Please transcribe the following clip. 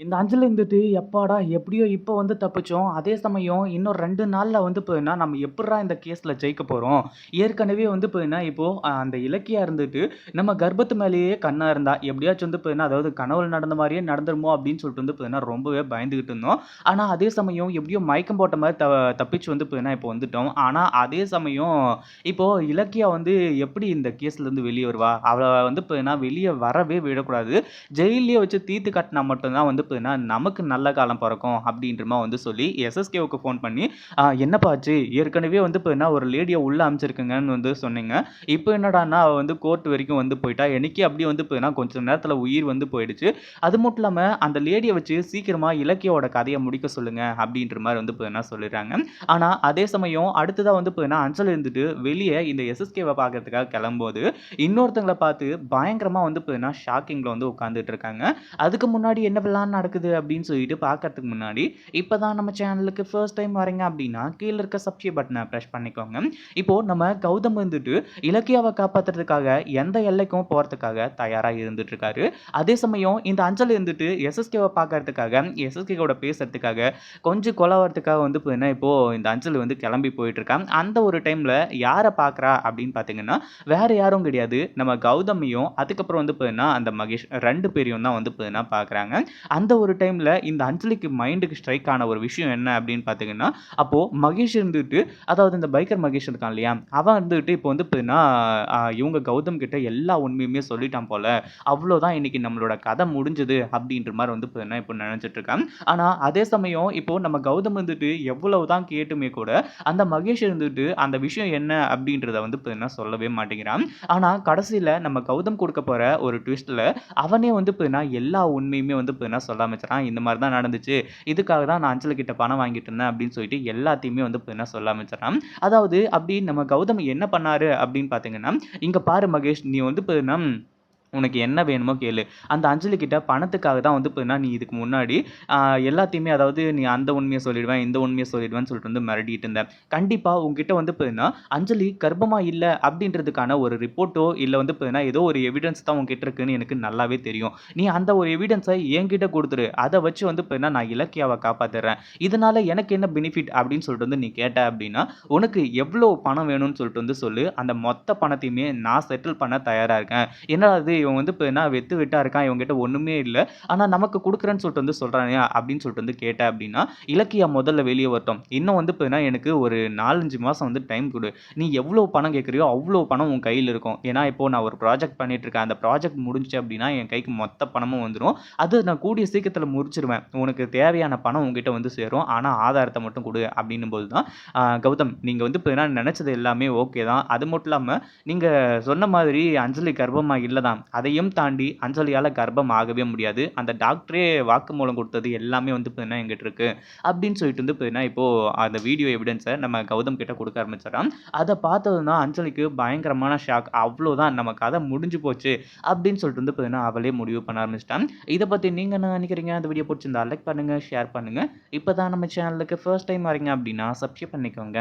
இந்த அஞ்சலேருந்துட்டு எப்பாடா எப்படியோ இப்போ வந்து தப்பிச்சோம். அதே சமயம் இன்னும் ரெண்டு நாளில் வந்து போயின்னா நம்ம எப்படா இந்த கேஸில் ஜெயிக்க போகிறோம் ஏற்கனவே வந்து போயின்னா இப்போது அந்த இலக்கியா இருந்துட்டு நம்ம கர்ப்பத்து மேலேயே கண்ணாக இருந்தா எப்படியாச்சும் வந்து போயின்னா அதாவது கனவுல நடந்த மாதிரியே நடந்துருமோ? அப்படின்னு சொல்லிட்டு வந்து போயின்னா ரொம்பவே பயந்துக்கிட்டு இருந்தோம். ஆனால் அதே சமயம் எப்படியோ மயக்கம் போட்ட மாதிரி த தப்பிச்சு வந்து போயின்னா இப்போ வந்துட்டோம். ஆனால் அதே சமயம் இப்போது இலக்கியா வந்து எப்படி இந்த கேஸ்லேருந்து வெளியே வருவா? அவளை வந்து போயின்னா வெளியே வரவே விடக்கூடாது. ஜெயிலே வச்சு தீர்த்து கட்டினா மட்டும்தான் வந்து பார்த்தீங்கன்னா நமக்கு நல்ல காலம் பிறக்கும் அப்படின்றமா வந்து சொல்லி எஸ்எஸ்கேவுக்கு ஃபோன் பண்ணி என்னப்பா ஆச்சு? ஏற்கனவே வந்து பார்த்தீங்கன்னா ஒரு லேடியை உள்ளே அமைச்சிருக்குங்கன்னு வந்து சொன்னீங்க. இப்போ என்னடான்னா அவள் வந்து கோர்ட் வரைக்கும் வந்து போயிட்டா. எனக்கு அப்படியே வந்து பார்த்தீங்கன்னா கொஞ்சம் நேரத்தில் உயிர் வந்து போயிடுச்சு. அது மட்டும் இல்லாமல் அந்த லேடியை வச்சு சீக்கிரமாக இலக்கியோட கதையை முடிக்க சொல்லுங்க அப்படின்ற மாதிரி வந்து பார்த்தீங்கன்னா சொல்லிடுறாங்க. ஆனால் அதே சமயம் அடுத்ததாக வந்து பார்த்தீங்கன்னா அஞ்சல் இருந்துட்டு வெளியே இந்த எஸ்எஸ்கேவை பார்க்கறதுக்காக கிளம்போது இன்னொருத்தங்களை பார்த்து பயங்கரமாக வந்து பார்த்தீங்கன்னா ஷாக்கிங்கில் வந்து உட்காந்துட்டு இருக்காங்க. அதுக்கு முன்னாடி என்ன பண்ணலான்னு நடக்குது அப்படின்னு சொல்லிட்டு பார்க்கறதுக்கு முன்னாடி இப்போ தான் நம்ம சேனலுக்கு ஃபர்ஸ்ட் டைம் வரீங்க அப்படின்னா கீழே இருக்க சப்ஸ்கிரைப் பட்டனை ப்ரெஷ் பண்ணிக்கோங்க. இப்போது நம்ம கௌதம் வந்துட்டு இலக்கியாவை காப்பாற்றுறதுக்காக எந்த எல்லைக்கும் போகிறதுக்காக தயாராக இருந்துட்டு இருக்காரு அதே சமயம் இந்த அஞ்சல் இருந்துட்டு எஸ்எஸ்கேவை பார்க்கறதுக்காக எஸ்எஸ்கேவோட பேசுறதுக்காக கொஞ்சம் கொலவரத்துக்காக வந்து பார்த்தீங்கன்னா இப்போது இந்த அஞ்சல் வந்து கிளம்பி போயிட்டு இருக்கான் அந்த ஒரு டைமில் யாரை பார்க்குறா அப்படின்னு பார்த்தீங்கன்னா வேற யாரும் கிடையாது. நம்ம கௌதமையும் அதுக்கப்புறம் வந்து பார்த்தீங்கன்னா அந்த மகேஷ் ரெண்டு பேரையும் தான் வந்து பார்த்தீங்கன்னா பார்க்குறாங்க அந்த அந்த ஒரு டைமில் இந்த அஞ்சலிக்கு மைண்டுக்கு ஸ்ட்ரைக் ஆன ஒரு விஷயம் என்ன அப்படின்னு பார்த்தீங்கன்னா அப்போது மகேஷ் இருந்துட்டு அதாவது இந்த பைக்கர் மகேஷ் இருக்கான் இல்லையா? அவன் இருந்துட்டு இப்போ வந்து பார்த்தீங்கன்னா இவங்க கௌதம் கிட்ட எல்லா உண்மையுமே சொல்லிட்டான் போல. அவ்வளோதான் இன்னைக்கு நம்மளோட கதை முடிஞ்சது அப்படின்ற மாதிரி வந்து பார்த்தீங்கன்னா இப்போ நினச்சிட்டு இருக்கான். ஆனால் அதே சமயம் இப்போது நம்ம கௌதம் வந்துட்டு எவ்வளவு தான் கேட்டுமே கூட அந்த மகேஷ் இருந்துட்டு அந்த விஷயம் என்ன அப்படின்றத வந்து பார்த்தீங்கன்னா சொல்லவே மாட்டேங்கிறான். ஆனால் கடைசியில் நம்ம கௌதம் கொடுக்க போகிற ஒரு ட்விஸ்ட்டில் அவனே வந்து பார்த்தீங்கன்னா எல்லா உண்மையுமே வந்து பார்த்தீங்கன்னா சொல்ல ஆரம்பிச்சிடான் இந்த மாதிரி தான் நடந்துச்சு. இதுக்காக தான் நான் அஞ்சலி கிட்ட பணம் வாங்கிட்டு இருந்தேன் அப்படின்னு சொல்லிட்டு எல்லாத்தையுமே வந்து பார்த்தீங்கன்னா சொல்ல ஆரம்பிச்சிடான் அதாவது அப்படி நம்ம கௌதம் என்ன பண்ணாரு அப்படின்னு பார்த்தீங்கன்னா இங்கே பாரு மகேஷ் நீ வந்து பார்த்தீங்கன்னா உனக்கு என்ன வேணுமோ கேளு. அந்த அஞ்சலி கிட்ட பணத்துக்காக தான் வந்து பார்த்தீங்கன்னா நீ இதுக்கு முன்னாடி எல்லாத்தையுமே அதாவது நீ அந்த உண்மையை சொல்லிடுவேன் இந்த உண்மையை சொல்லிடுவேன்னு சொல்லிட்டு வந்து மிரட்டிட்டு இருந்தேன் கண்டிப்பாக உங்ககிட்ட வந்து பார்த்தீங்கன்னா அஞ்சலி கர்ப்பமாக இல்லை அப்படின்றதுக்கான ஒரு ரிப்போர்ட்டோ இல்லை வந்து பார்த்தீங்கன்னா ஏதோ ஒரு எவிடன்ஸ் தான் உங்ககிட்ட இருக்குன்னு எனக்கு நல்லாவே தெரியும். நீ அந்த ஒரு எவிடன்ஸை என்கிட்ட கொடுத்துரு. அதை வச்சு வந்து பார்த்தீங்கன்னா நான் இலக்கியாவை காப்பாற்றுறேன் இதனால் எனக்கு என்ன பெனிஃபிட் அப்படின்னு சொல்லிட்டு வந்து நீ கேட்ட அப்படின்னா உனக்கு எவ்வளோ பணம் வேணும்னு சொல்லிட்டு வந்து சொல்லு. அந்த மொத்த பணத்தையுமே நான் செட்டில் பண்ண தயாராக இருக்கேன். என்னடா இவன் வந்து இப்போ என்ன வெத்து வெட்டா இருக்கான் இவங்ககிட்ட ஒன்றுமே இல்லை. ஆனால் நமக்கு கொடுக்குறேன்னு சொல்லிட்டு வந்து சொல்கிறானே அப்படின்னு சொல்லிட்டு வந்து கேட்டேன் அப்படின்னா இலக்கியா முதல்ல வெளியே வரட்டும். இன்னும் வந்து இப்போ என்ன எனக்கு ஒரு நாலஞ்சு மாதம் வந்து டைம் கொடு. நீ எவ்வளோ பணம் கேட்குறியோ அவ்வளோ பணம் உன் கையில் இருக்கும். ஏன்னா இப்போ நான் ஒரு ப்ராஜெக்ட் பண்ணிட்டு இருக்கேன். அந்த ப்ராஜெக்ட் முடிஞ்சு அப்படின்னா என் கைக்கு மொத்த பணமும் வந்துடும் அது நான் கூடிய சீக்கிரத்தில் முடிச்சிருவேன் உனக்கு தேவையான பணம் உங்ககிட்ட வந்து சேரும். ஆனால் ஆதாரத்தை மட்டும் கொடு அப்படின்னும் போது தான் கௌதம் நீங்கள் வந்து இப்போ நினச்சது எல்லாமே ஓகே தான். அது மட்டும் இல்லாமல் நீங்கள் சொன்ன மாதிரி அஞ்சலி கர்ப்பமாக இல்லை தான் அதையும் தாண்டி அஞ்சலியால் கர்ப்பம் ஆகவே முடியாது. அந்த டாக்டரே வாக்குமூலம் கொடுத்தது எல்லாமே வந்து பார்த்தீங்கன்னா எங்கிட்ட இருக்குது அப்படின்னு சொல்லிட்டு வந்து பார்த்தீங்கன்னா இப்போது அந்த வீடியோ எவிடன்ஸை நம்ம கௌதம் கிட்ட கொடுக்க ஆரம்பிச்சிடறான் அதை பார்த்ததுன்னா அஞ்சலிக்கு பயங்கரமான ஷாக் அவ்வளோதான் நம்ம கதை முடிஞ்சு போச்சு அப்படின்னு சொல்லிட்டு வந்து பார்த்தீங்கன்னா அவளே முடிவு பண்ண ஆரம்பிச்சிட்டான். இதை பற்றி நீங்கள் என்ன நினைக்கிறீங்க? அந்த வீடியோ பிடிச்சிருந்தா லைக் பண்ணுங்கள் ஷேர் பண்ணுங்கள் இப்போ தான் நம்ம சேனலுக்கு ஃபர்ஸ்ட் டைம் வரீங்க அப்படின்னா சப்ஸ்கிரைப் பண்ணிக்கோங்க.